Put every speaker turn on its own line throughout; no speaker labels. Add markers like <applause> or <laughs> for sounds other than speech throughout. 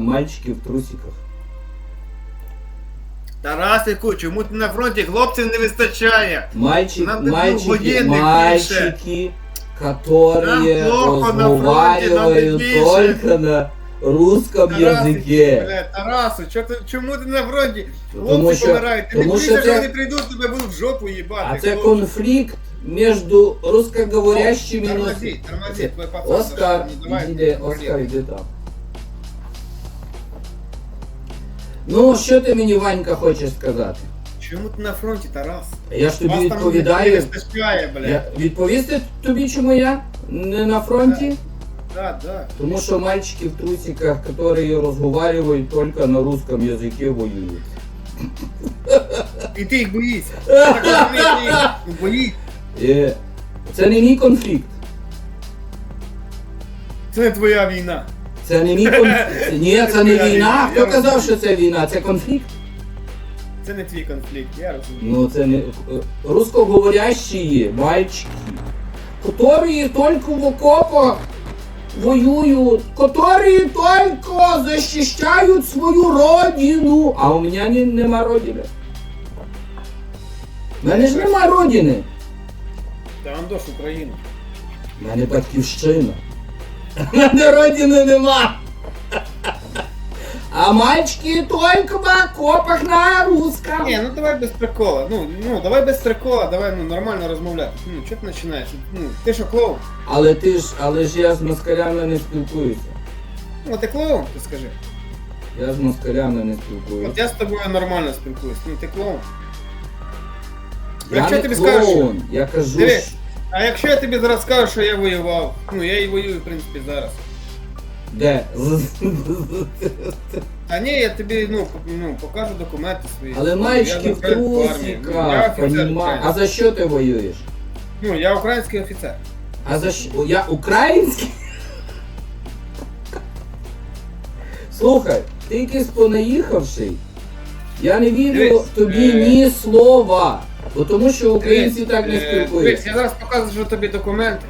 мальчики в трусиках.
Тарасику, чому ти на фронті хлопців не вистачає?
Мальчик,
Нам не було
мальчики, мальчики, которые
Нам плохо на фронте,
разговаривают
надо більше.
только на русском языке.
Тарасу, чо ти, чому ти на фронті? Хлопці
що-
помирають. Ти не
тому що
що
це-
вони прийдуть, тебе будуть в жопу їбати.
А це
хлопці.
конфлікт між русскоговорящими
Тормозіть, тормозіть, ви пацан.
Оскар,
не
іди. Оскар, іди там. Ну, що ти мені, Ванька, хочеш сказати?
Чому ти на фронті, Тарас?
Я ж тобі
Вас там не
відповідаю.
вистачає.
Я відповісти тобі, чому я не на фронті?
Да, да.
Тому що мальчики в трусиках, которые разговаривают только на русском языке, воюют.
І ти їх боїшся. Так розумію, ти їх ну, боїшся.
Е, Це не мій конфлікт.
Це не твоя війна.
Це не мій конфлікт. Ні, це не війна. Хто казав, що це війна? Це конфлікт?
Це не твій конфлікт, я розумію.
Ну, це не э, русскоговорящие мальчики, которые только в окопах воюют, которые только защищают свою родину. А у мене не, нема родини. У мене ж нема родини.
Та Андош Україну.
У мене батьківщина. <laughs> У мене родини нема. А мальчики только в окопах на русском.
Ні, ну давай без прикола. Ну, ну давай без прикола, давай ну нормально розмовляти. Ну, що ти починаєш? Ну, ти що клоун?
Але ти ж, але ж я з москалями не спілкуюся.
Ну ти клоун, ти скажи.
Я з москалями не
От
спілкуюся.
я з тобою нормально спілкуюсь. Ну ти клоун.
Я
якщо
не
тобі
клоун, я кажу,
Диви.
що-
А якщо я тобі зараз скажу, що я воював, ну я і воюю, в принципі, зараз.
де?
А ні, я тобі ну, ну покажу документи свої.
Але
Я
мальчики в
зараз в армії. Ну, я
трусиках,
офіцер
поніма... А за що ти воюєш?
Ну, я український офіцер.
А за що? Я український? Слухай, ти якийсь понаїхавший. Я не вірю
Дивись,
тобі
е,
ні слова. Бо тому що українці так не
е,
спілкуються.
я зараз покажу тобі документи,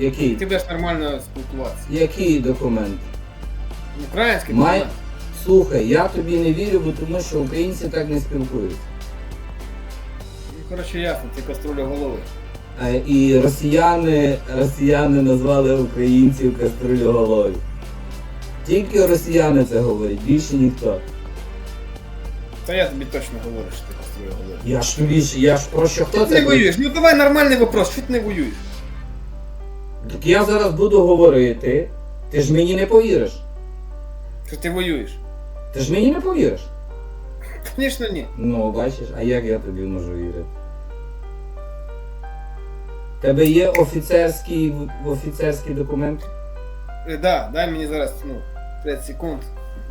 і
Який?
ти будеш нормально спілкуватися.
Який документ?
Український
Май...
документ.
Слухай, я тобі не вірю, бо тому що українці так не спілкуються.
Ну, коротше, ясно, ти каструля голови.
Е, І росіяни, росіяни назвали українців кастрюльоголові. Тільки росіяни це говорять, більше ніхто.
Та я тобі точно говорю, що ти каструля голови.
Я ж тобі ж, я ж про що хто
Ти
це?
не воюєш? Ну давай нормальний вопрос, що ти не воюєш?
Так я зараз буду говорити, ти ж мені не повіриш.
Що ти воюєш?
Ти ж мені не повіриш.
Звісно, ні.
Ну, бачиш, а як я тобі можу вірити? Тебе є офіцерський, офіцерський документ?
Е, Да, дай мені зараз, ну, 5 секунд.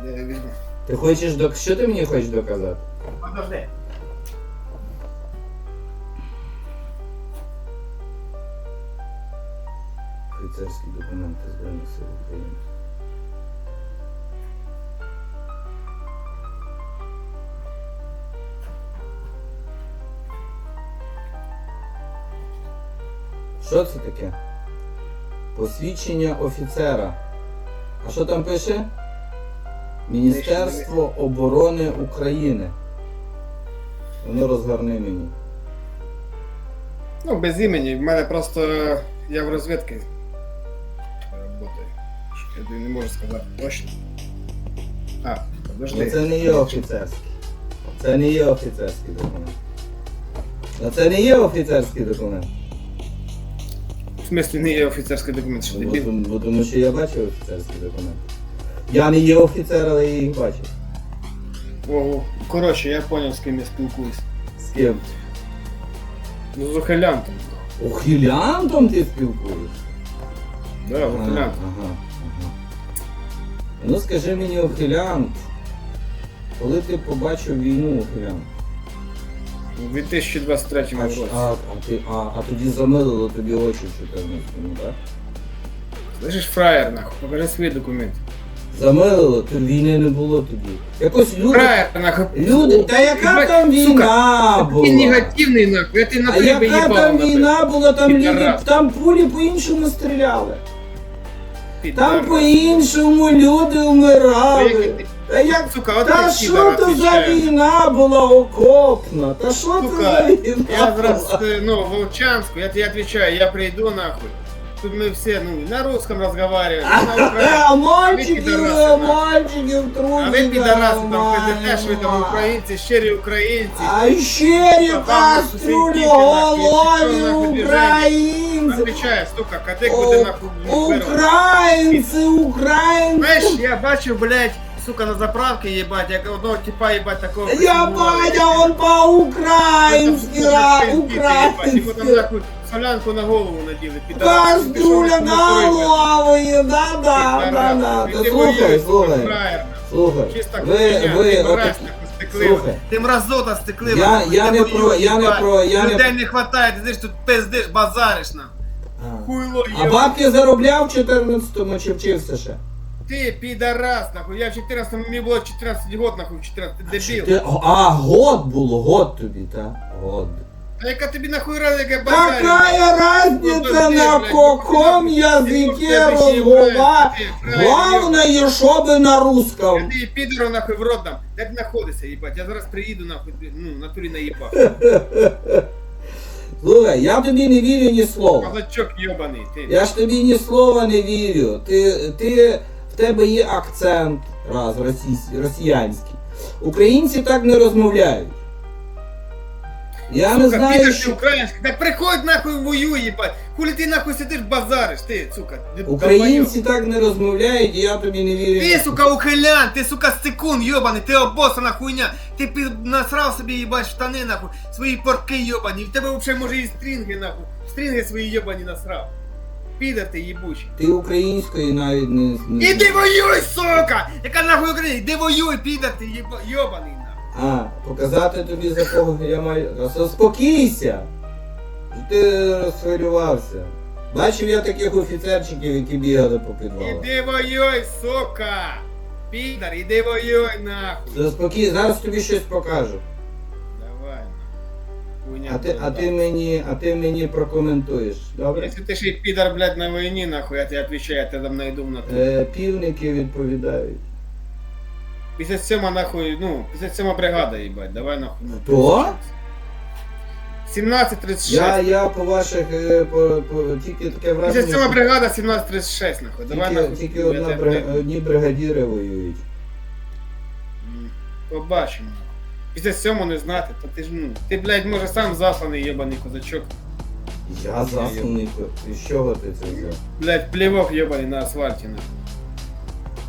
Я візьму.
Ти хочеш док... Що ти мені хочеш доказати?
Подожди.
Офіцерські документи Збройних сил України. Що це таке? Посвідчення офіцера. А що там пише? Міністерство оборони України. Воно розгорни мені.
Ну, без імені. В мене просто я в розвідці. Що Я не можу сказати точно. А,
Ну,
подожди.
це не є офіцерський. Це не є офіцерський документ. Ну, це не є офіцерський документ.
В смислі не є офіцерський документ, що
Бо,
дебіл.
тому- бо тому що я бачив офіцерський документ. Я не є офіцер, але я їх бачив.
Ого. Коротше, я зрозумів, з ким я спілкуюсь.
З ким?
Ну, з ухилянтом.
Ухилянтом ти спілкуєшся?
Да,
Ага,
ухилянтом.
ага, ага. Ну скажи мені, ухилянт, коли ти побачив війну ухилянт?
У 2023
А,
році.
а, а, ти, а, а тоді замилило тобі очі в 14-му, так?
Слышиш, фраєр, нахуй, покажи свої документи.
Замилило, то війни не було тоді. Якось люди. Люди, та яка
Ебать,
там війна була?
Ти негативний, нахуй, я ти на
А
тебе
яка
їбав.
там
нахуй.
війна була, там люди,
Підарас.
там пулі по-іншому стріляли. Там по-іншому люди вмирали. Та як
Сука, от
Та
ти
що то за війна була окопна? Та що то
Сука,
за війна?
Я зараз,
була?
э, ну, в Волчанску, я тебе отвечаю, я приду нахуй. Тут мы все, ну, на русском разговариваем, на
А
украинском.
мальчики, ви,
нахуй.
мальчики в трубі.
А ви підараси там пиздите, ви там українці, щирі українці.
А щирі
сусідки,
голові українці.
Отвечаю, сука, катик буде нахуй. вирвати.
Українці, українці.
Знаєш, я бачу, блядь, сука, на заправці, їбать, як одного типа, їбать, такого.
Я батя, он
пиздите, їбать, Йому там
українськи.
солянку на голову наділи, підарас.
Каструля на голові, да-да, да-да. Слухай, слухай, слухай. Ви, ви, Слухай.
Ти мразота стеклива.
Я- я не про- я не про- я не-
Людей не хватає, ти знаєш, тут пиздиш, базариш нам.
А.
Хуйло
А бабки заробляв в 14-му чи вчився ще?
Ти підарас, нахуй. Я в 14 мені було 14 год, нахуй, в 14, ти дебіл.
Ти, а, год було, год тобі, так? Год.
А яка тобі нахуй разниця, яка базариш?
Какая разница на каком языке разговаривать? Главное, чтобы на русском.
тобі підеру нахуй в рот дам. Де ти знаходишся, їбать? Я зараз приїду нахуй, ну, натурі наїбав. <laughs>
Слухай, я тобі не вірю ні слова.
Казачок йобаний, ти.
Я ж тобі ні слова не вірю. Ти, ти, в тебе є акцент, раз, росіянський. Українці так не розмовляють. Я не
Сука,
знаю,
підер
що...
український. Так приходь нахуй воюй, їбать. Хулі ти нахуй сидиш базариш, ти, сука.
Українці так не розмовляють, і я тобі не вірю.
Ти, сука, ухилян, ти, сука, стикун, йобаний, ти обосана хуйня. Ти пі- насрав собі, їбать, штани, нахуй, свої порки йобані. В тебе взагалі може і стрінги, нахуй. Стрінги свої йобані насрав. Підер ти їбучий.
Ти української навіть не... не...
Іди воюй, сука! Яка нахуй Україна? Іди воюй, підер ти їба- йобаний, нахуй.
А, показати тобі за кого я маю. Заспокійся! Ти розхвилювався. Бачив я таких офіцерчиків, які бігали по підвалах.
Іди воюй, сука! Підер, іди воюй, нахуй.
Заспокій, зараз тобі щось покажу.
Хуйня
А ти, а ти мені, а ти мені прокоментуєш, добре?
Если ты же и пидор, блядь, на войне, нахуй, я тебе отвечаю, я тебе там найду на то.
Е, півники відповідають.
57 нахуй, ну, 57 бригада, ебать, давай нахуй.
Хто?
17.36.
Я, я по ваших, е, по, по, тільки таке враження,
57
що
бригада, 17.36, нахуй, давай
тільки,
нахуй.
тільки
я
одна,
тебе
брига- одні бригадіри воюють.
М, Побачимо. 57 не знати, то ти ж, ну, ти, блядь, може сам засланий, єбаний козачок.
Я засланий, з чого ти це взяв?
Блядь, плевок єбаний на асфальті, нахуй.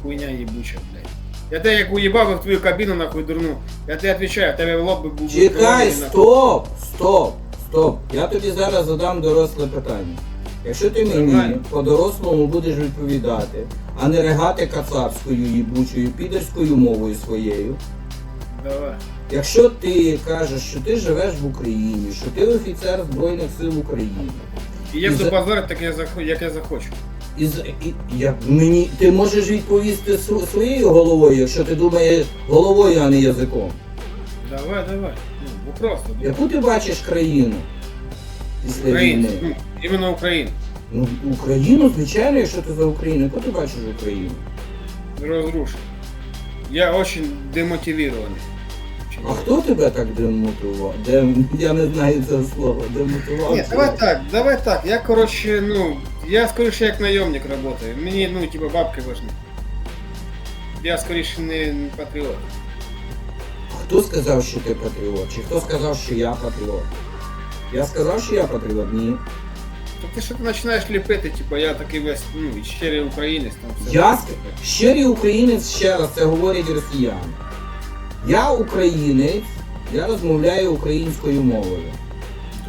Хуйня єбуча, блядь. Я тебе як уїбав в твою кабіну, нахуй, дурну. Я тебе отвечаю, в тебе в лоб би був.
Чекай, стоп, стоп, стоп. Я тобі зараз задам доросле питання. Якщо ти мені по-дорослому будеш відповідати, а не регати кацапською їбучою підерською мовою своєю,
Давай.
Якщо ти кажеш, що ти живеш в Україні, що ти офіцер Збройних сил України,
І я
І за-
базарити, так я захочу, як я захочу.
і, і як мені ти можеш відповісти своєю головою, якщо ти думаєш головою, а не язиком.
Давай, давай. Ну, ну просто. давай.
Яку ти бачиш країну після
Україну.
війни?
Ну, іменно Україну.
Ну, Україну, звичайно, якщо ти за Україну, яку ти бачиш Україну?
Розрушив. Я очень демотивірований.
А хто тебе так демотивував? Дем... Я не знаю цього слова. Демотивував.
Ні, давай так, давай так. Я, коротше, ну, я скоріше як найомник працюю. Мені, ну, типа, бабки важні. Я скоріше не, патріот.
А Хто сказав, що ти патріот? Чи хто сказав, що я патріот? Я сказав, що я патріот? Ні.
То ти що ти починаєш ліпити, типа, я такий весь, ну, щирий українець, там все.
Я щирий українець ще раз, це говорять росіяни. Я українець, я розмовляю українською мовою.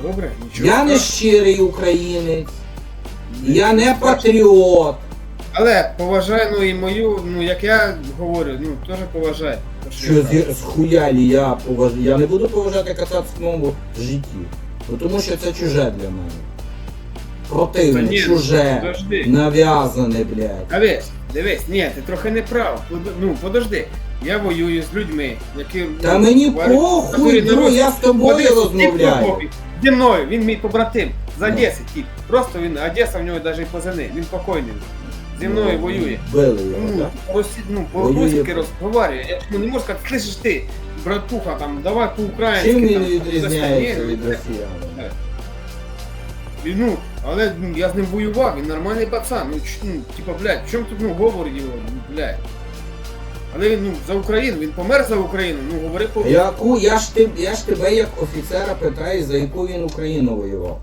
Добре, нічого.
Я не щирий українець, я не патріот.
Але поважай, ну і мою, ну як я говорю, ну теж поважай. що
з, хуялі я поважаю. Я не буду поважати кацапську мову в житті. Ну тому що це чуже для мене. Противне,
ні,
чуже,
подожди.
нав'язане, блядь.
Дивись, дивись, ні, ти трохи не прав. Под- Ну, подожди. Я воюю з людьми, які.
Та
ну,
мені
говорять,
похуй,
які на
я з тобою розмовляю.
Зі мною, він мій побратим. З
Ну.
Одеси, тип. Просто він, Одеса в нього навіть і позивний, він покойний. зі мною
Ну,
воює.
Били його,
Ну,
так?
ну, по-російськи розговорює. Я ну, не можу сказати, слышиш ти, братуха, там, давай по-українськи.
Чим він відрізняється від
ну,
росіян?
Ну, але ну, я з ним воював, він нормальний пацан. Ну, ч- ну типа, блядь, в чому тут ну, говорить його, ну, блядь. Але він ну, за Україну, він помер за Україну, ну говори по.
Яку, я ж, ти, я ж тебе як офіцера питаю, за яку він Україну воював.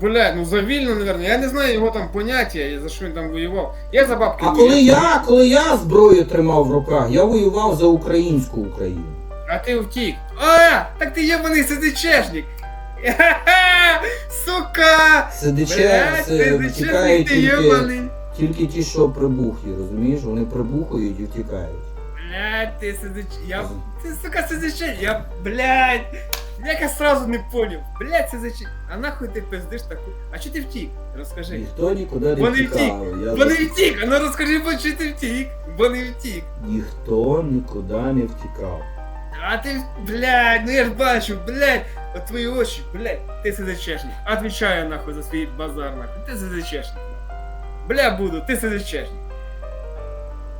Блядь, ну за вільно, наверное. Я не знаю його там поняття, і за що він там воював. Я за бабки
А
воював.
коли я, коли я зброю тримав в руках, я воював за українську Україну.
А ти втік. А, так ти єбаний сидичешник. <laughs> Сука!
Сидиче,
Блядь, сидичешник ти єбаний.
Тільки ті, що прибухлі, розумієш? Вони прибухують і втікають.
Блядь, ти сидич... Я... Ти, сука, сидиче... Я, блядь... Як я сразу не понял. Блядь, сидиче... А нахуй ти пиздиш таку? А чого ти втік? Розкажи.
Ніхто нікуди не
Вони
втікав. Я
Бо не втік, а ну розкажи, бо чи ти втік. Бо не втік.
Ніхто нікуди не втікав.
А ти, блядь, ну я ж бачу, блядь, от твої очі, блядь, ти сидичешник. Отвечаю нахуй за свій базар, нахуй. Ти сидичешник. Бля, буду, ти сидичешник.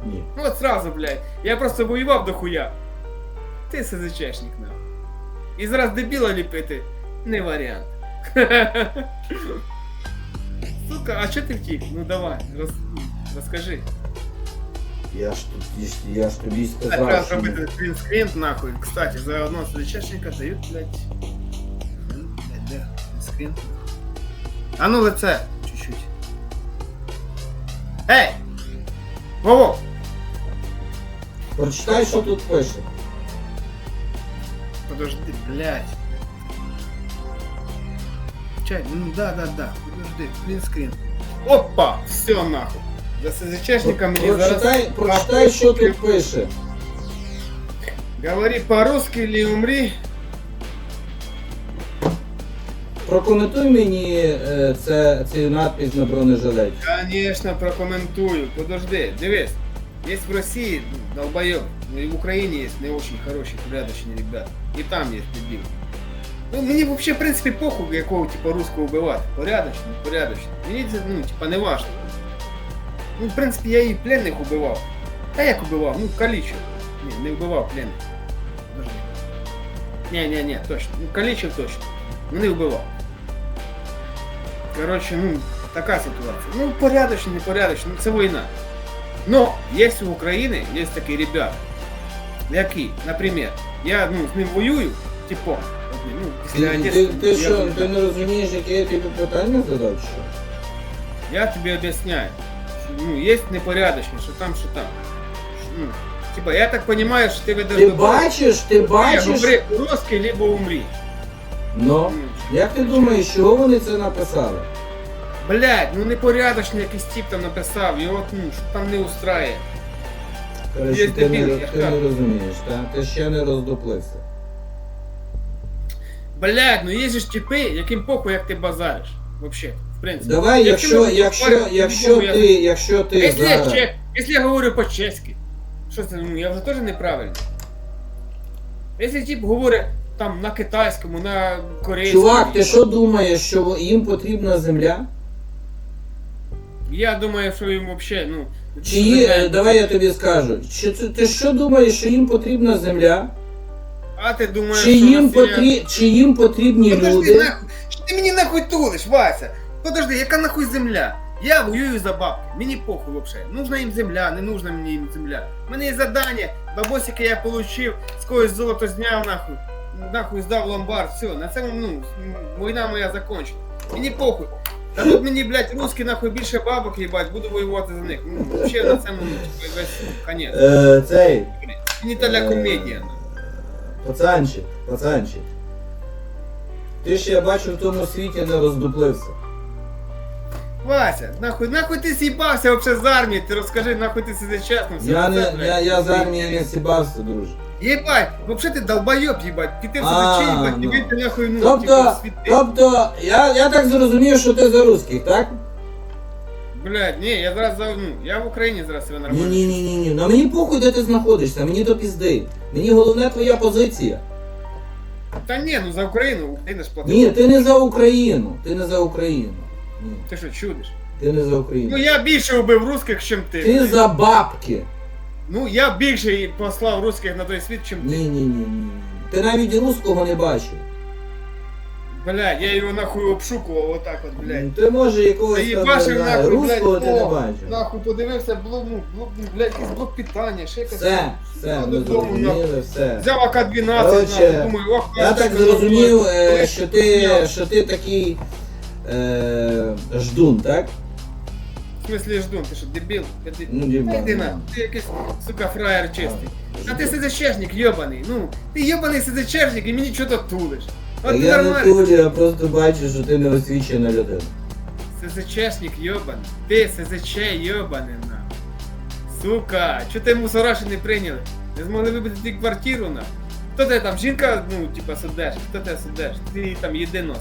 Ні.
Ну от сразу, блядь. Я просто воював до хуя. Ти сидичешник, нахуй. І зараз дебіла ліпити не варіант. <laughs> Сука, а чого ти втік? Ну давай, роз... розкажи.
Я ж тут я ж- тобі
Так, треба
що
зробити принскрін, нахуй. Кстати, за одного сидячечника дають, блядь. Блядь, де? Принскрін. А ну лице. Ей! Вово!
прочитай, що тут пише.
Подожди, блядь. Чай, ну да, да, да. Подожди, принскрін. Опа! Все нахуй. За сидячечника мені зараз...
Прочитай, прочитай, що тут пише.
Говори по-русски или умри.
Прокоментуй мені е, це, цей надпис на бронежилеті.
Конечно, прокомментую. Подожди, дивись. Есть в России долбоеб, и в Украине есть не очень хорошие, порядочные ребята. И там есть дебил. Ну, мені вообще, в принципі, похуй, якого типа русского вбивати. Порядочний, порядочний. Мені це, ну, типа, не важно. Ну, в принципі, я і пленних убивав. Та як убивав? Ну, калічив. Ні, не вбивав пленних. Подожди. Ні, ні, ні, точно. Ну, калічив точно. Ну, не вбивав. Коротше, ну, така ситуація. Ну, порядочно, непорядочно, ну, це війна. Но есть у України є такі ребята, які, наприклад, я ну, з ним воюю, типу, ну, після
Ти, ти, ти
я,
що, ти не розумієш, яке я тобі питання задав? Що?
я тобі об'ясняю, що ну, є непорядочні, що там, що там. Що, Ну, типа, я так розумію, що ти ведеш
Ти
до
бачиш, ти
Я
бачиш.
говори, русский, либо умри.
Ну,
Ну,
як ти думаєш, чого вони це написали?
Блядь, ну непорядочний якийсь тип там написав, його ну, що там не устрає.
Коротше,
Є
ти, не,
дебіл, я
ти не розумієш, так? Ти ще не роздуплився.
Блядь, ну є ж типи, яким похуй, як ти базариш. Вообще, в принципі.
Давай, якщо,
ми
якщо,
говоримо,
якщо ти, якщо ти
Якщо я,
зараз...
чех, якщо я говорю по-чеськи, що це, ну я вже теж неправильно. Якщо тип говорить там на китайському, на корейському.
Чувак, ти що думаєш, що їм потрібна земля?
Я думаю, що їм вообще, ну.
Чи є, давай я тобі скажу, чи ти, ти що думаєш, що їм потрібна земля?
А ти думаєш,
Чи
що
їм,
селі-
потрі... чи їм потрібні
Подожди,
люди?
нахуй, що ти мені нахуй тулиш, Вася? Подожди, яка нахуй земля? Я воюю за бабки, мені похуй вообще. Нужна їм земля, не нужна мені їм земля. У мене є задання, бабосики я получив, з когось золото зняв нахуй. Нахуй здав ломбард, все, на цьому, ну, війна моя закончена. Мені похуй. Та тут мені, блядь, русські нахуй більше бабок їбать, буду воювати за них. Ну, вообще на цьому, ну, типу, весь конець.
Е, цей,
Мені та ля комедія. нахуй.
пацанчик, пацанчик. Ти ж я бачу в тому світі не роздуплився.
Вася, нахуй, нахуй ти з'їбався вообще з армії, ти розкажи, нахуй ти сидиш чесно. все
Я, не,
блядь.
я, я з армії не сібався, друже.
Єбать, вообще ти долбойоб, їбать, піти в
А,
сидичі, їбать, і
ну.
вийти нахуй, ну,
Тобто,
світи.
тобто, я, я так зрозумів, що ти за русських, так?
Блядь, ні, я зараз, за- ну, я в Україні зараз себе
Ні,
нормально.
ні, ні, ні, ні. На мені похуй, де ти знаходишся, мені до пізди. Мені головне твоя позиція.
Та ні, ну за Україну, Україна ж платить.
Ні, ти не за Україну. Ти не за Україну. Ні.
Ти що, чудиш?
Ти не за
Ну
Україну.
я більше убив русських, чим ти.
Ти за бабки.
Ну я більше і послав русських на той світ, чим ти.
Ні, ні, ні, ні. Ти навіть і руського не бачив.
Блядь, я його нахуй обшукував отак от, блядь.
Ти може якогось
Та
там,
їбашив
не знаю,
нахуй, блядь,
руського ти не
о,
бачив.
Нахуй подивився, блок, ну, блок, ну, блядь, якийсь блок питання, ще якась.
Все, все, ми
Додому,
зрозуміли, все.
Взяв АК-12,
Короче,
нахуй, думаю, ох,
Я
бачиш,
так
що
зрозумів, е, що ти, що ти такий е, ждун, так?
В смислі ждун, ти що, дебіл? Та ти-
Ну, дебіл,
Та йди на, ти якийсь, сука, фраєр чистий. А ти СЗЧшник, йобаний, ну, ти йобаний СЗЧшник і мені чого тулиш.
Та
От ти
я не
нормальний.
тулі, я просто бачу, що ти не освічена людина.
СЗЧшник йобаний. Ти СЗЧ йобаний на. Сука, чого ти мусораші не прийняли? Не змогли вибити ті квартиру на. Хто тебе там, жінка, ну, типа, судеш, хто тебе судеш? Ти там єдинос.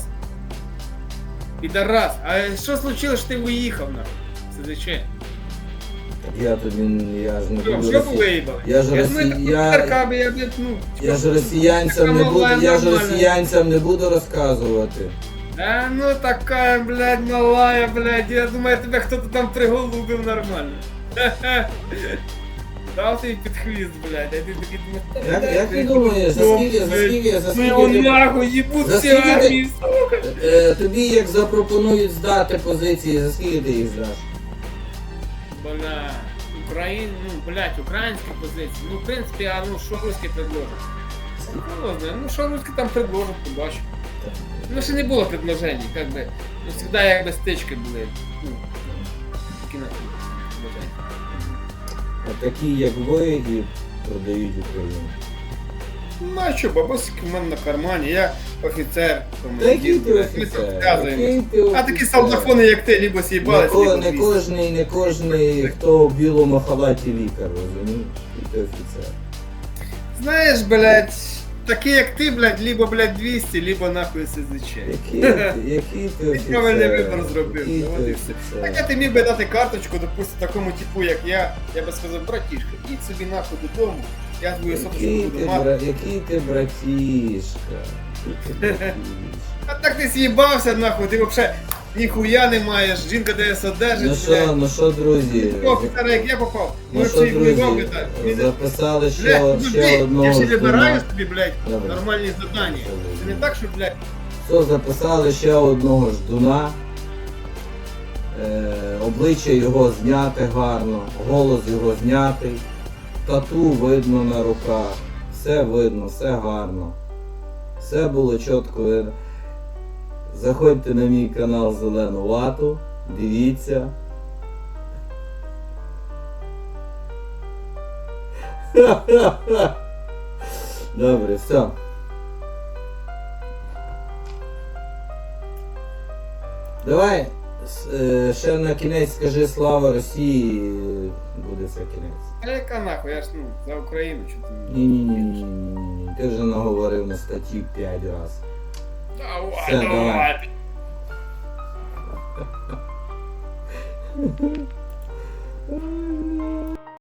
Підарас, а що случилось, що ти виїхав на? СЗЧ.
Я тобі, я ж не
Що,
буду росі...
виїбали?
Я ж росі- я-
я, ну...
Я ж росіянцям не буду, я ж росіянцям не буду розказувати.
А ну такая, блядь, малая, блядь, я думаю, тебе хто-то там приголубив нормально. <laughs> Дав тобі під хвіст, блядь, а ти такий думаєш,
Як,
«Та,
як ти думаєш, за скільки, за скільки, за скільки ти-
нахуй, їбуть всі армії, сука.
Е, тобі як запропонують здати позиції, за скільки ти їх здаш?
Бля, Україн, ну, блядь, українські позиції. Ну, в принципі, а ну що русські предложать? Ну, знаю, ну що русські там предложать, побачу. Ну, ще не було предложень, как би, ну, всегда якби стички були. Ну, такі.
А такі, як ви, і продають Україну.
Ну а що, бабосики в мене на кармані, я офіцер, командир,
ти ти
А такі солдафони, як ти,
Не, ко,
либо
не кожний, не кожний, хто в білому халаті лікар, розумієш? І ти офіцер.
Знаєш, блядь, такі як ти, блядь, либо, блядь, 200, либо нахуй СЗЧ.
Який, ти- <laughs> який ти офіцер?
правильний вибір зробив,
Який
ну, от і все.
офіцер?
Так я ти міг би дати карточку, допустим, такому типу, як я, я би сказав, братішка, їдь собі нахуй додому, я твою соточку
Який
буду
ти,
мати.
бра... який ти братішка? Який ти братішка?
А так ти з'їбався нахуй, ти взагалі ніхуя не маєш, жінка тебе содержить,
Ну що, ну що, друзі?
Такого офіцера, як я попав,
Ну
ми
що,
всі воював,
друзі, записали ще,
Блядь, ну
ще
ти,
одного
я ще
ждуна.
вибираю тобі, блядь,
Добре.
нормальні завдання. Це не так, що, блядь,
Все, записали ще одного ждуна. Е, обличчя його зняте гарно, голос його знятий, тату видно на руках, все видно, все гарно. Все було чітко видно. Заходьте на мій канал Зелену Вату, дивіться. <laughs> Добре, все. Давай е, ще на кінець скажи слава Росії, буде це кінець.
Та яка нахуй, я ж ну, за Україну, що ти
М, Ти вже наговорив на статті 5 раз.
Давай,
Все, давай.
давай. <laughs>